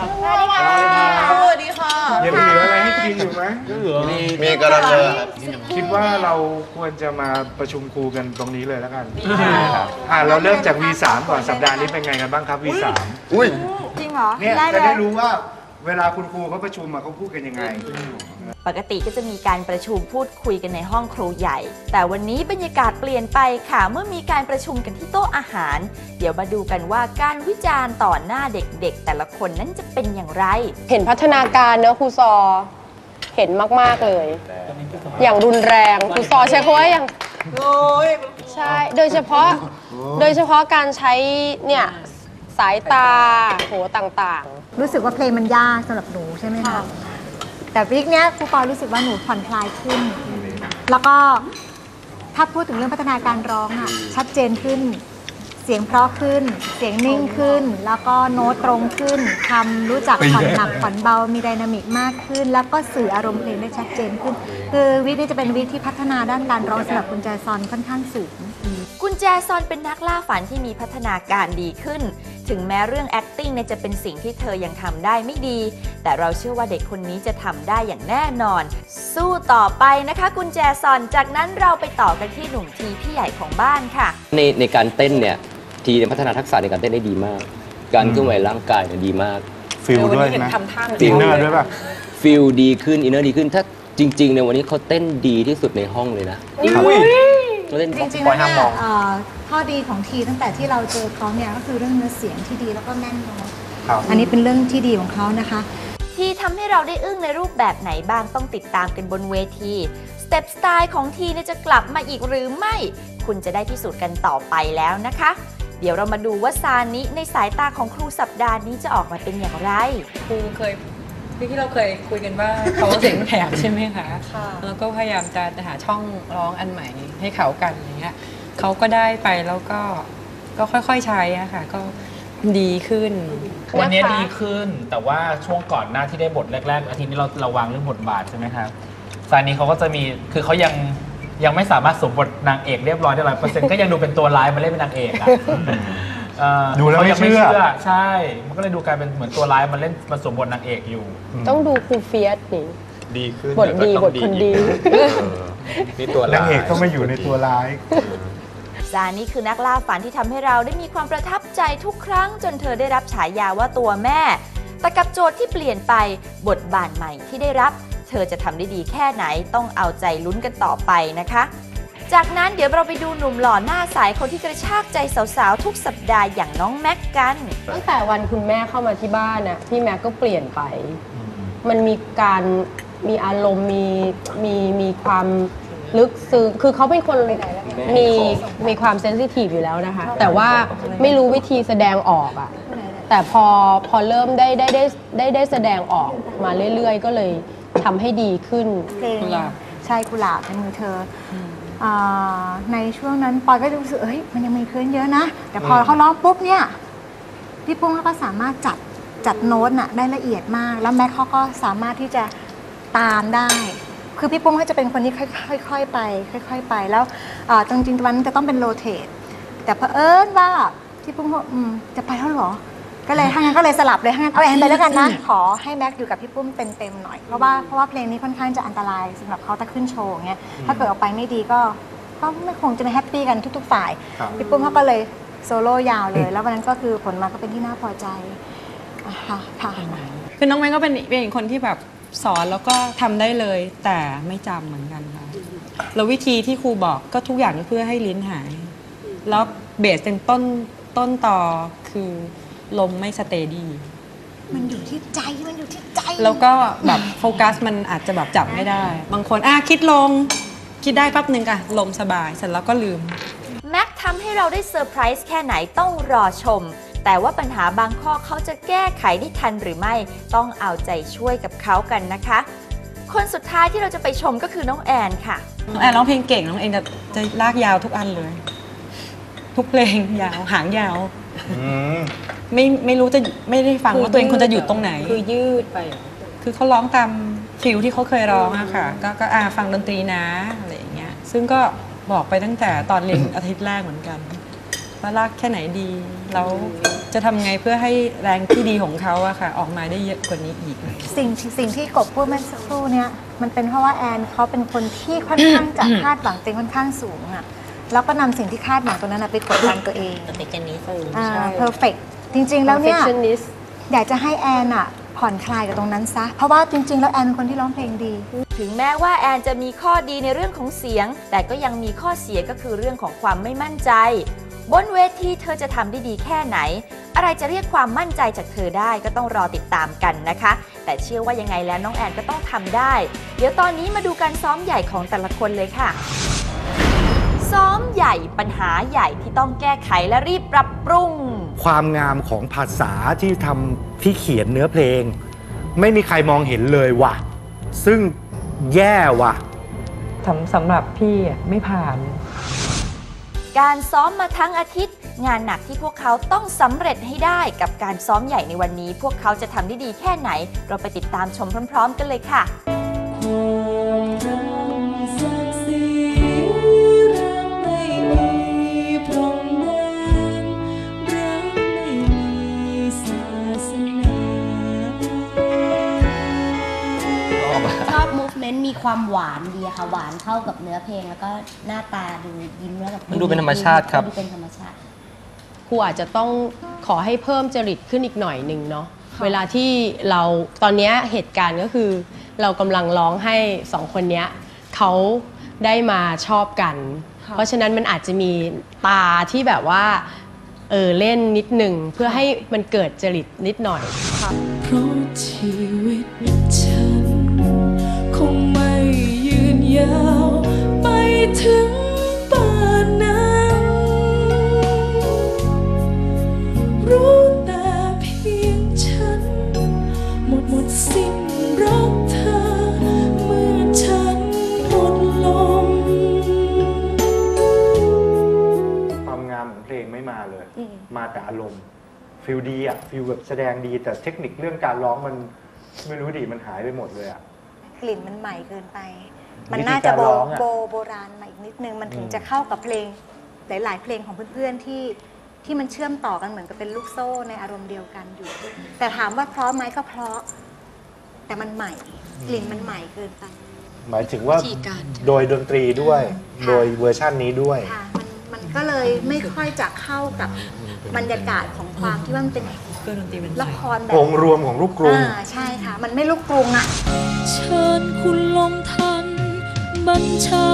สวัสดีค่ะ ยังเหลืออะไรให้กินอยู่ไหมมีมีกระเรือครับคิดว่าเราควรจะมาประชุมครูกันตรงนี้เลยแล้วกันครับอ่าเราเริ่มจาก V3 ก่อนสัปดาห์นี้เป็นไงกันบ้างครับ V3 อุ้ยจริงเหรอเนี่ยได้จะเลได้ยรู้ว่า เวลาคุณครูเขาประชุมอะเขาพูดกันยังไง ปกติก็จะมีการประชุมพูดคุยกันในห้องครูใหญ่ แต่วันนี้บรรยากาศเปลี่ยนไปค่ะ เมื่อมีการประชุมกันที่โต๊ะอาหาร เดี๋ยวมาดูกันว่าการวิจารณ์ต่อหน้าเด็กๆ แต่ละคนนั้นจะเป็นอย่างไร เห็นพัฒนาการเนอะครูซอ เห็นมาก ๆ เลย อย่างรุนแรงครูซอใช้คำว่าอย่างใช่ โดยเฉพาะ โดยเฉพาะการใช้เนี่ยสายตาโหต่าง รู้สึกว่าเพลงมันยากสำหรับหนูใช่ไหมคะแต่วิกเนี้ยครูปอรู้สึกว่าหนูผ่อนคลายขึ้น แล้วก็ถ้าพูดถึงเรื่องพัฒนาการร้องอะชัดเจนขึ้น เสียงเพราะขึ้น เสียงนิ่งขึ้น แล้วก็โน้ตตรงขึ้นคำรู้จักผ่อนหนักผ่อนเบามีไดนามิกมากขึ้น แล้วก็สื่ออารมณ์เพลงได้ชัดเจนขึ้น คือวิกนี้จะเป็นวิกที่พัฒนาด้านการร้องสำหรับคุณแจซอนค่อนข้างสูงกุญแจซอนเป็นนักล่าฝันที่มีพัฒนาการดีขึ้น ถึงแม้เรื่อง acting เนี่ยจะเป็นสิ่งที่เธอยังทำได้ไม่ดี แต่เราเชื่อว่าเด็กคนนี้จะทำได้อย่างแน่นอน สู้ต่อไปนะคะกุญแจซอน จากนั้นเราไปต่อกันที่หนุ่มทีพี่ใหญ่ของบ้านค่ะ ในในการเต้นเนี่ยทีเนี่ยพัฒนาทักษะในการเต้นได้ดีมาก การเคลื่อนไหวร่างกายเนี่ยดีมากฟิลด้วยนะอินเนอร์ด้วยป่ะฟิลดีขึ้นอินเนอร์ดีขึ้นถ้าจริง ๆ ในวันนี้เขาเต้นดีที่สุดในห้องเลยนะ เขาเต้นจริงๆแล้วเนี่ยเอ่อข้อดีของทีตั้งแต่ที่เราเจอเขาเนี่ยก็คือเรื่องเนื้อเสียงที่ดีแล้วก็แน่นโน้ตครับ อันนี้เป็นเรื่องที่ดีของเขานะคะ ที่ทำให้เราได้อึ้งในรูปแบบไหนบ้างต้องติดตามกันบนเวทีสเต็ปสไตล์ของทีเนี่ยจะกลับมาอีกหรือไม่ คุณจะได้พิสูจน์กันต่อไปแล้วนะคะ เดี๋ยวเรามาดูว่าซานิในสายตาของครูสัปดาห์นี้จะออกมาเป็นอย่างไร ครูเคย ที่เราเคยคุยกันว่าเขาเสียงแหบใช่ไหมคะแล้วก็พยายามจะหาช่องร้องอันใหม่ให้เขากันอย่างเงี้ยเขาก็ได้ไปแล้วก็ก็ค่อยๆใช้อะค่ะ ก็ดีขึ้น วันนี้นะคะดีขึ้นแต่ว่าช่วงก่อนหน้าที่ได้บทแรก ๆ อาทิตย์นี้เราเราวางเรื่องบทบาทใช่ไหมครับซานีเขาก็จะมีคือเขายังยังไม่สามารถสวมบทนางเอกเรียบร้อยได้ร้อยเปอร์เซ็นต์ก็ยังดูเป็นตัวร้ายมาเล่นเป็นนางเอกอะเอ่อ ดูแล้วขาไม่ยังเชื่อ ใช่ มันก็เลยดูกลายเป็นเหมือนตัวร้ายมาเล่นมาสวมบทนางเอกอยู่ๆต้องดูครูเฟียสนี่ดีขึ้นบทดีบทคนดีนี่ตัวนางเอกต้องมาอยู่ในตัวร้ายซานี่คือนักล่าฝันที่ทำให้เราได้มีความประทับใจทุกครั้งจนเธอได้รับฉายาว่าตัวแม่ แต่กับโจทย์ที่เปลี่ยนไปบทบาทใหม่ที่ได้รับ เธอจะทำได้ดีแค่ไหนต้องเอาใจลุ้นกันต่อไปนะคะ จากนั้นเดี๋ยวเราไปดูหนุ่มหล่อหน้าใสคนที่กระชากใจสาวๆ ทุกสัปดาห์อย่างน้องแม็กกัน ตั้งแต่วันคุณแม่เข้ามาที่บ้านน่ะพี่แม็กก็เปลี่ยนไป มันมีการมีอารมณ์มีมีมีความลึกซึ้งคือเขาเป็นคนมีมีความเซนซิทีฟอยู่แล้วนะคะ แต่ว่าไม่รู้วิธีแสดงออกอะแต่พอพอเริ่มได้ได้ได้ได้ได้แสดงออกมาเรื่อยๆ ก็เลยทำให้ดีขึ้น เพลงกุหลาบใช่กุหลาบในมือเธอออา ในช่วงนั้นปอยก็รู้สึกเอ้ยมันยังมีเพื่อนเยอะนะ แต่พอเขาร้องปุ๊บเนี่ยพี่ปุ้งเขาก็สามารถจัดจัดโน้ตน่ะได้ละเอียดมาก แล้วแม็กเขาก็สามารถที่จะตามได้ คือพี่ปุ้งเขาจะเป็นคนที่ค่อยๆไปค่อย ๆ ไปแล้วอ่าจริงๆวันนั้นจะต้องเป็นโรเตทแต่เผอิญว่าพี่ปุ้งบอกอืมจะไปแล้วเหรอ ก็เลยถ้างั้นก็เลยสลับเลยถ้างั้นเอาแอนไปแล้วกันนะ ขอให้แม็กอยู่กับพี่ปุ้มเต็มๆหน่อยเพราะว่าเพราะว่าเพลงนี้ค่อนข้างจะอันตรายสำหรับเขาถ้าขึ้นโชว์อย่างเงี้ยถ้าเกิดออกไปไม่ดีก็ก็ไม่คงจะไม่แฮปปี้กันทุก ๆ ฝ่ายครับ พี่ปุ้มเขาก็เลยโซโล่ยาวเลย แล้ววันนั้นก็คือผลมาก็เป็นที่น่าพอใจอะค่ะค่ะคือน้องแม่ก็เป็นเป็นอีกคนที่แบบสอนแล้วก็ทำได้เลย แต่ไม่จำเหมือนกันค่ะแล้ววิธีที่ครูบอกก็ทุกอย่างก็เพื่อให้ลิ้นหาย แล้วเบสเป็นต้นต้นต่อคือ ลมไม่สเตดี้มันอยู่ที่ใจมันอยู่ที่ใจ แล้วก็แบบโฟกัสมันอาจจะแบบจับไม่ได้ บางคนอะคิดลง คิดได้แป๊บหนึ่งอะลมสบายเสร็จแล้วก็ลืม แม็กทำให้เราได้เซอร์ไพรส์แค่ไหนต้องรอชม แต่ว่าปัญหาบางข้อเขาจะแก้ไขได้ทันหรือไม่ต้องเอาใจช่วยกับเขากันนะคะ คนสุดท้ายที่เราจะไปชมก็คือน้องแอนค่ะน้องแอนร้องเพลงเก่งน้องเองจะจะลากยาวทุกอันเลย ทุกเพลงยาวหางยาว ไม่ไม่รู้จะไม่ได้ฟังว่าตัวเองควรจะหยุดตรงไหน คือยืดไป คือเขาร้องตามฟิลที่เขาเคยร้องอะค่ะ ก็ก็อ่าฟังดนตรีนะอะไรอย่างเงี้ย ซึ่งก็บอกไปตั้งแต่ตอนเรียนอาทิตย์แรกเหมือนกันว่าลากแค่ไหนดี แล้วจะทำไงเพื่อให้แรงที่ดีของเขาอะค่ะ ออกมาได้เยอะกว่านี้อีก สิ่งสิ่งที่กบพูดเมื่อสักครู่เนี้ยมันเป็นเพราะว่าแอนเขาเป็นคนที่ค่อนข้างจะคาดหวังตัวเองค่อนข้างสูงอะแล้วก็นำสิ่งที่คาดหวังตรงนั้นนะไปกดดันตัวเอง เป็นกันนี้อ่าเพอร์เฟก จริงๆแล้วเนี่ย perfectionist อยากจะให้แอนอะผ่อนคลายกับตรงนั้นซะ เพราะว่าจริง ๆ แล้วแอนเป็นคนที่ร้องเพลงดี ถึงแม้ว่าแอนจะมีข้อดีในเรื่องของเสียง แต่ก็ยังมีข้อเสียก็คือเรื่องของความไม่มั่นใจ บนเวทีเธอจะทำได้ดีแค่ไหน อะไรจะเรียกความมั่นใจจากเธอได้ก็ต้องรอติดตามกันนะคะ แต่เชื่อว่ายังไงแล้วน้องแอนก็ต้องทำได้ เดี๋ยวตอนนี้มาดูการซ้อมใหญ่ของแต่ละคนเลยค่ะ ซ้อมใหญ่ปัญหาใหญ่ที่ต้องแก้ไขและรีบปรับปรุง ความงามของภาษาที่ทำที่เขียนเนื้อเพลง ไม่มีใครมองเห็นเลยว่ะ ซึ่งแย่ว่ะสำสำหรับพี่อะไม่ผ่าน การซ้อมมาทั้งอาทิตย์ งานหนักที่พวกเขาต้องสำเร็จให้ได้กับการซ้อมใหญ่ในวันนี้ พวกเขาจะทำได้ดีแค่ไหน เราไปติดตามชมพร้อม ๆ กันเลยค่ะ ความหวานดีอะค่ะ หวานเข้ากับเนื้อเพลง แล้วก็หน้าตาดูยิ้มแล้วแบบมันดูเป็นธรรมชาติครับ ดูเป็นธรรมชาติ ครูอาจจะต้องขอให้เพิ่มจริตขึ้นอีกหน่อยหนึ่งเนาะเวลาที่เราตอนเนี้ยเหตุการณ์ก็คือ เรากำลังร้องให้สองคนเนี้ยเขาได้มาชอบกันเพราะฉะนั้นมันอาจจะมีตาที่แบบว่าเออเล่นนิดหนึ่งเพื่อให้มันเกิดจริตนิดหน่อย เพราะชีวิตฉัน มาแต่อารมณ์ฟิลดีอะฟิลแบบแสดงดีแต่เทคนิคเรื่องการร้องมันไม่รู้ดิมันหายไปหมดเลยอะกลิ่นมันใหม่เกินไป มันวิธีน่าจะโบการร้องอะโบโบราณมาอีกนิดนึง มันถึงอืมจะเข้ากับเพลงหลาย ๆ เพลงของเพื่อนๆที่ที่มันเชื่อมต่อกันเหมือนกับเป็นลูกโซ่ในอารมณ์เดียวกันอยู่ แต่ถามว่าเพราะไหมก็เพราะ แต่มันใหม่ กลิ่นมันใหม่เกินไป หมายถึงว่าวิธีการโดยดนตรีด้วยค่ะโดยเวอร์ชั่นนี้ด้วยค่ะมันมัน ก็เลยไม่ค่อยจะเข้ากับบรรยากาศของความที่ว่ามันเป็นเครื่องดนตรีเป็นละครแบบองค์รวมของลูกกรุง อ่าใช่ค่ะ มันไม่ลูกกรุงอะ เชิญคุณลงทันบัญชา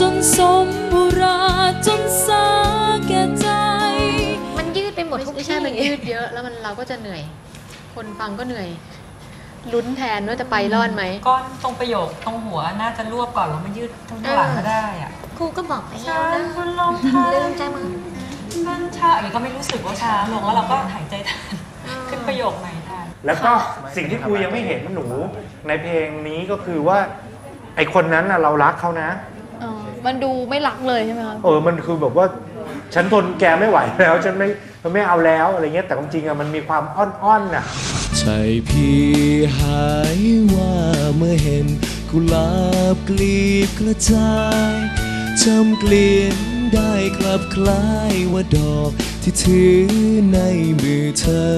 จนสมบุราจนสาแก่ใจ มันยืดไปหมดทุกไม่ที่ใช่มันยืดเยอะ แล้วมันเราก็จะเหนื่อย คนฟังก็เหนื่อย ลุ้นแทนว่าจะไปรอดไหม ก้อนตรงประโยคตรงหัวน่าจะรวบก่อนแล้วมันยืดทั้งหลังก็ได้อะครูก็บอกไปแล้วฉันะนคุณลงทันลืมใจมึงบัญชาอย่างนี้ก็ไม่รู้สึกว่าช้าลงแล้วเราก็หายใจทันขึ้นประโยคใหม่ทันแล้วก็สิ่งที่ครูยังไม่เห็นหนู ในเพลงนี้ก็คือว่า ไอคนนั้นน่ะเรารักเขานะ อ๋อมันดูไม่รักเลยใช่ไหมคะ เออ มันคือแบบว่า ฉันทนแกไม่ไหวแล้ว ฉันไม่ มันไม่เอาแล้วอะไรเงี้ยแต่ความจริงอะมันมีความอ้อนๆน่ะใจพี่หายว่าเมื่อเห็นกุหลาบกลีบกระจายจำเกลียนได้กลับคล้ายว่าดอกที่ถือในมือเธอ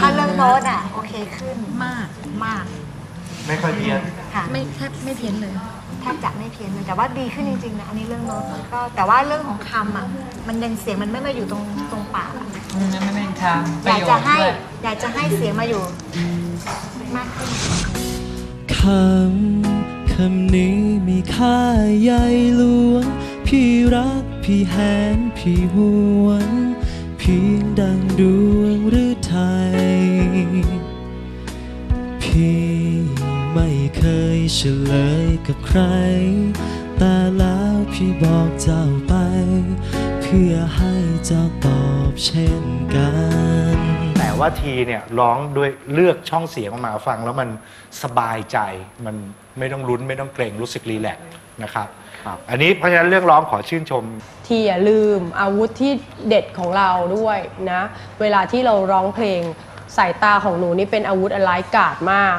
ถ้าเรื่องโน้ตอะ โอเคขึ้นมากมาก ไม่ค่อยเพี้ยนค่ะ ไม่แทบไม่เพี้ยนเลยแท บจะไม่เพี้ยนเลยแต่ว่าดีขึ้นจริงๆนะอันนี้เรื่องโน้ตมันก็แต่ว่าเรื่องของคำอะมันยังเสียงมันไม่มาอยู่ตรงตรงปากอะอืมไม่เป็นทางปอระยากโยคจะให้ด้วยอยากจะให้เสียงมาอยู่มากขึ้น คำ คำนี้มีค่าใหญ่หลวง พี่รัก พี่แหนพี่หวน ว่าทีเนี่ยร้องด้วยเลือกช่องเสียงออกมาฟัง แล้วมันสบายใจมันไม่ต้องลุ้นไม่ต้องเกรงรู้สึกรีแลกซ์นะครับอันนี้เพราะฉะนั้นเรื่องร้องขอชื่นชม ที่อย่าลืมอาวุธที่เด็ดของเราด้วยนะ เวลาที่เราร้องเพลงสายตาของหนูนี่เป็นอาวุธอันร้ายกาจมาก